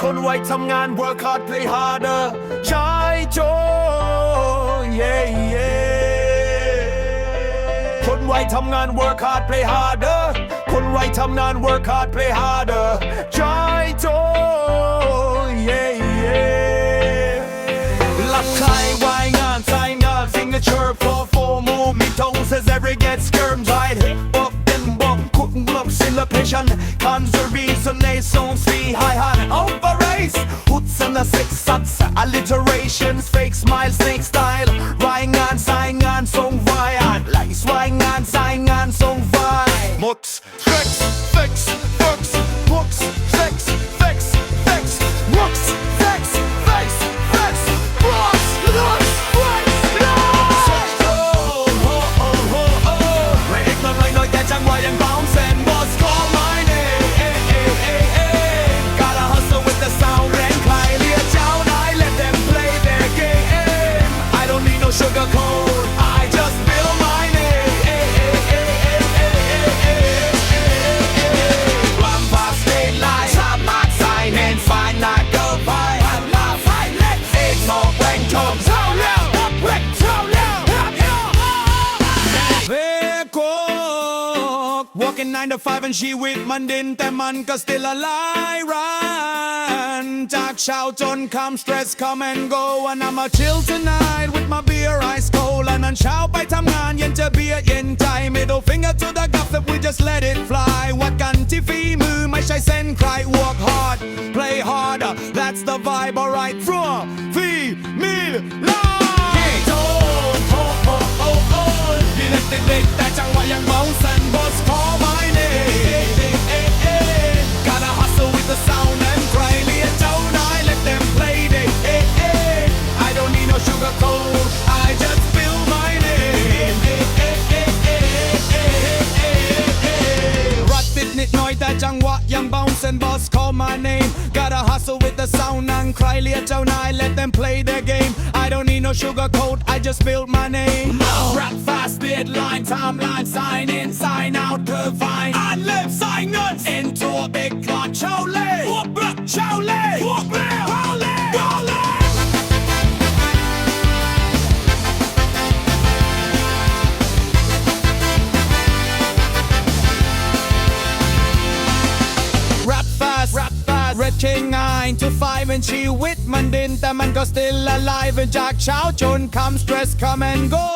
คนไวทำงาน work hard play harder ใช้โจ yeah yeah คนไวทำงาน work hard play harder คนไวทำงาน work hard play harder illipation Conservationations see high hat overraise. Hoots and the six sexsatz, alliterations Fake smile, snake style. Rheingern, Seingern, Songweiern Leisweingern, Seingern, Songwei Mutz Walking nine to five and she with man din ten cause still a run. Talk shout on come stress come and go. And I'ma chill tonight with my beer ice cold. And then shout by tamnan yen to be in time middle finger to the gaff that we just let it fly. What can tifi moo my shy send cry? Work hard play harder. That's the vibe alright. From me. นั่งใครเรียกเจ้านาย let them play their game I don't need no sugar coat I just build my name Rap fast deadline timeline sign in sign out คือไฟอ่านเล่มสายเงิน into a big clock เช่าเล่พวกรักเช่าเล่ Rap fast Red King 9 to 5 and ชีวิตมันดินแต่มันก็ still alive จากเช้าจนค่ำ stress come and go